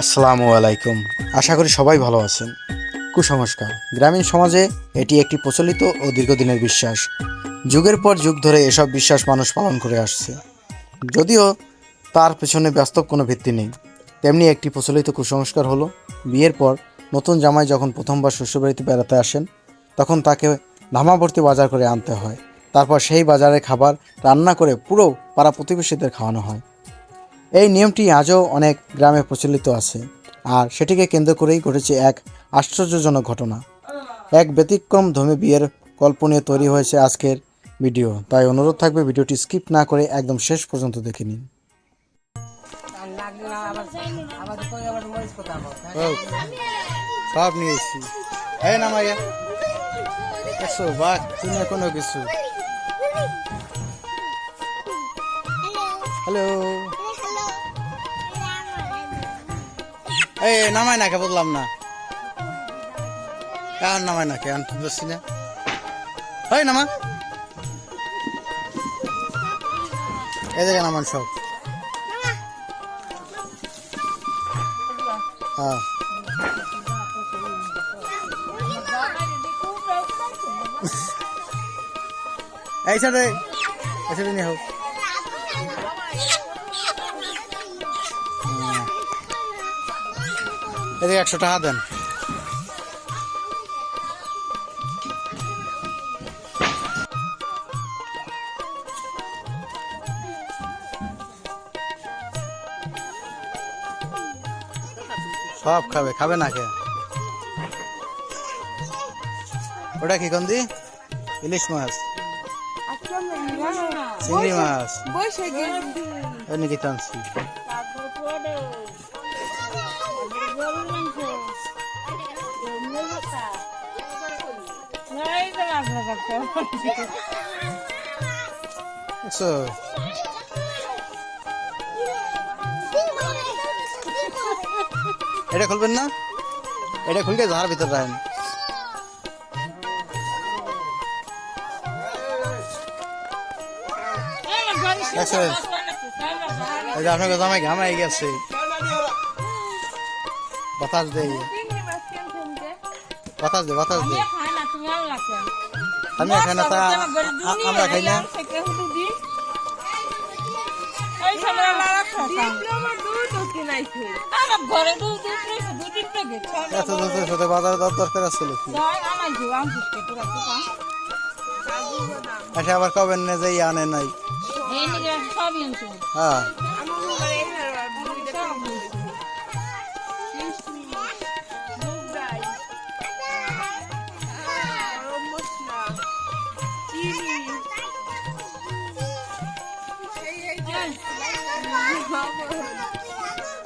আসসালামু আলাইকুম। আশা করি সবাই ভালো আছেন। কুসংস্কার। গ্রামীণ সমাজে এটি একটি প্রচলিত ও দীর্ঘদিনের বিশ্বাস। যুগের পর যুগ ধরে এসব বিশ্বাস মানুষ পালন করে আসছে। যদিও তার পেছনে বাস্তব কোনো ভিত্তি নেই। তেমনি একটি প্রচলিত কুসংস্কার হলো, বিয়ের পর নতুন জামাই যখন প্রথমবার শ্বশুরবাড়িতে বেড়াতে আসেন, তখন তাকে ধামাভর্তি বাজার করে আনতে হয়। তারপর সেই বাজারে খাবার রান্না করে পুরো পাড়া প্রতিবেশীদের খাওয়ানো হয়। এই নিয়মটি আজও অনেক গ্রামে প্রচলিত আছে আর সেটিকে কেন্দ্র করেই ঘটেছে এক আশ্চর্যজনক ঘটনা। এক ব্যতিক্রম ধর্মী বিয়ের গল্প নিয়ে তৈরি হয়েছে আজকের ভিডিও। তাই অনুরোধ থাকবে ভিডিওটি স্কিপ না করে একদম শেষ পর্যন্ত দেখে নিন। কোনো কিছু হ্যালো এই নামায় না কে বললাম না। কারণ নামায় না কে আনতে বসছি না। হয় নামা। এদিকে নামান সব। হ্যাঁ। এই সাথে এই সাথে নিয়ে হোক এদিকে একশো টাকা দেন। সব খাবে খাবে না কে? ওটা কি কন্দি ইলিশ মাছ। চিংড়ি মাছ। কি টানছি বুঝছ? এটা খুলবেন না এটা খুলকে ঝাড় ভিতর রাখেন আপনাকে জামাই ঘামাই গেছে বাতাস দেই বাতাস দে বাতাস দে। আমি খাই না তা আমরা খাই না। এত সাথে বাজার দর দরকার আছে আচ্ছা আবার কবেন না যাই আনে নাই? হ্যাঁ।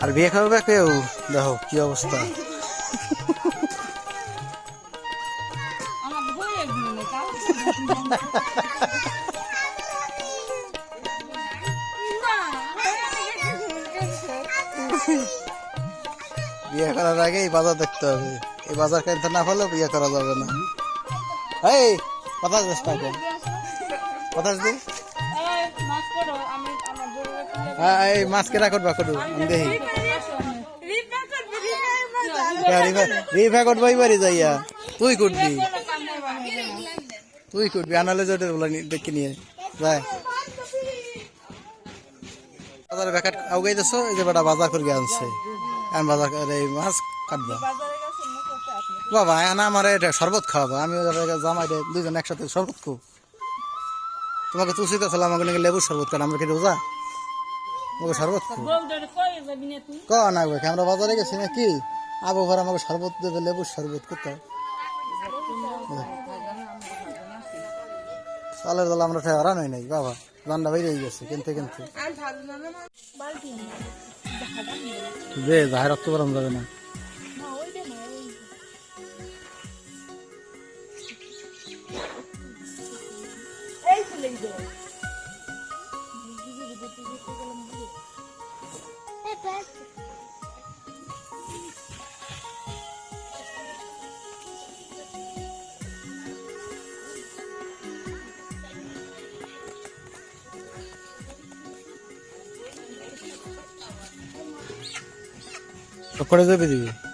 আর বিয়ে করবে কেউ? দেখো, কি অবস্থা। বিয়ে করার আগে এই বাজার দেখতে হবে। এই বাজার কিনতে না পারলেও বিয়ে করা যাবে না। এই, কথা কথা দি হ্যাঁ এই মাছ কেনা করবা করু আমি দেখি রিফা করবা যাইয়া। তুই করবি। তুই করবি, আনালে নিয়ে বাজারে বেকার আউগাই এই যে বেটা বাজার করে আনছে। আমি বাজার এই মাছ কাটবা। বাবা না আমার এটা শরবত খাওয়াবো। আমি জামাই দুজন একসাথে শরবত খাব। তোমাকে তুলসিতে ছিল আমাকে লেবুর শরবত কাট আমরা কি রোজা? ও শরবত ক না গো আমরা বাজারে গেছি না কি ঘর আমাকে শরবত দেবে, লেবুর শরবত করতে চালের দল আমরা হারান হই নাই, বাবা। জানটা বাইরে গেছে, কিনতে কিনতে। দে ভাই রক্ত গরম যাবে না। এই ফুলে করে দেবে দিবি?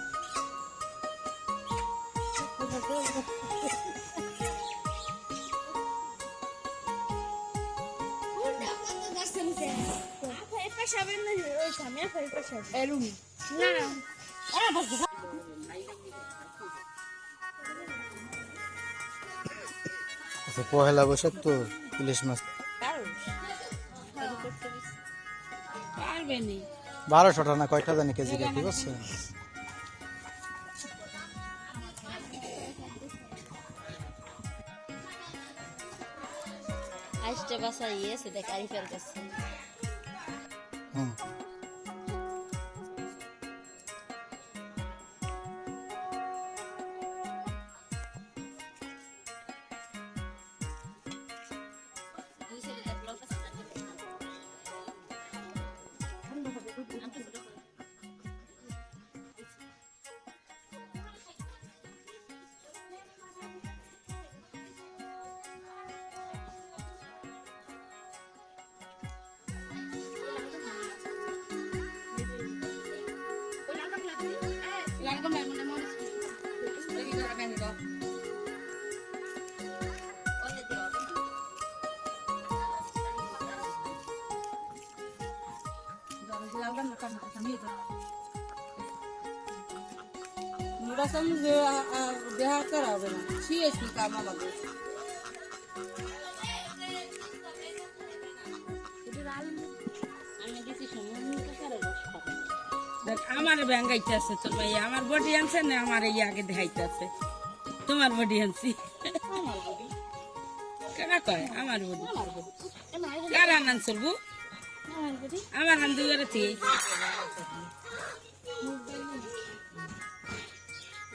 আচ্ছা, পহেলা বৈশাখ তো ইলিশ মাছ। বারোশো টাকা কয়টা জানি কেজি করছে আইসটা বাসা ইয়েছে দেখ আরিফের কাছে। হুম। না। শুয়ে শুয়ে কামা লাগবে দেখ আমার ব্যাঙ্গাইতে আছে তোর ভাই আমার বডি আনছে না আমার এই আগে দেখাইতে আছে তোমার বডি আনছি। কেনা কয়? আমার বডি। কার আনান চলবু আমার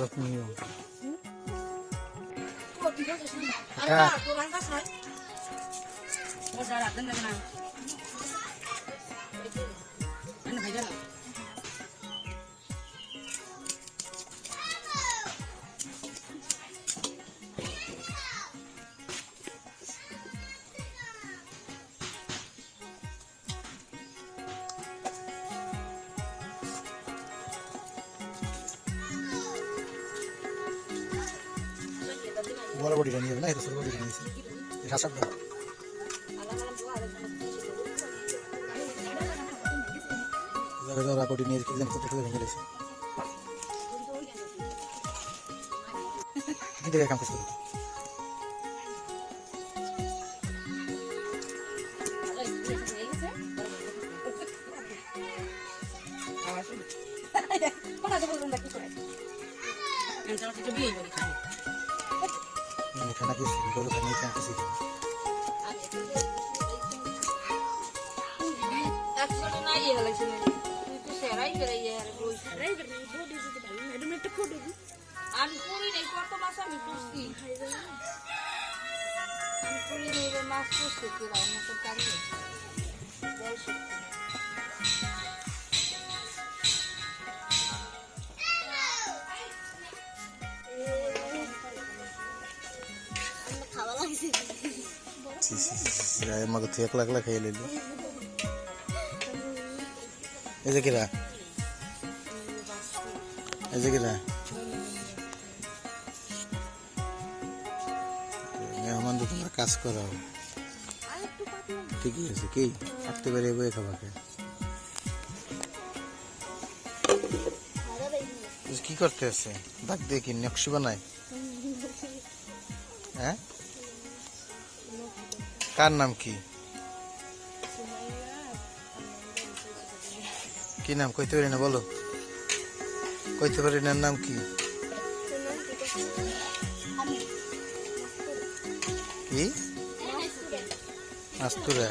অফ নিউ হ্যাঁ। বড় বডিটা নিয়ে না এটা ছোট বডিটা নিয়েছি যারা যারা বডি নিয়ে কি জানি ছোট ছোট ভেঙে গেছে। কিন্তু কাম করতে এখানে কি গরু খানি করতে আমি পুরি নেই কত মাছ আমি পুষছি আমি পুরি নেই মাছ পুষছি কিরা অন্য তো জানি আমাকে একলা একলা খেয়ে নিলি এই যে কিরা এই যে কিরা মেহমান তো কাজ ঠিকই আছে কি থাকতে পারে খাবাকে কি করতে আছে দাগ দিয়ে কি নকশি বানায় হ্যাঁ কার নাম কি? কি নাম? কইতে পারি না বলো। কইতে পারি না নাম কি? কি? আস্তুরে।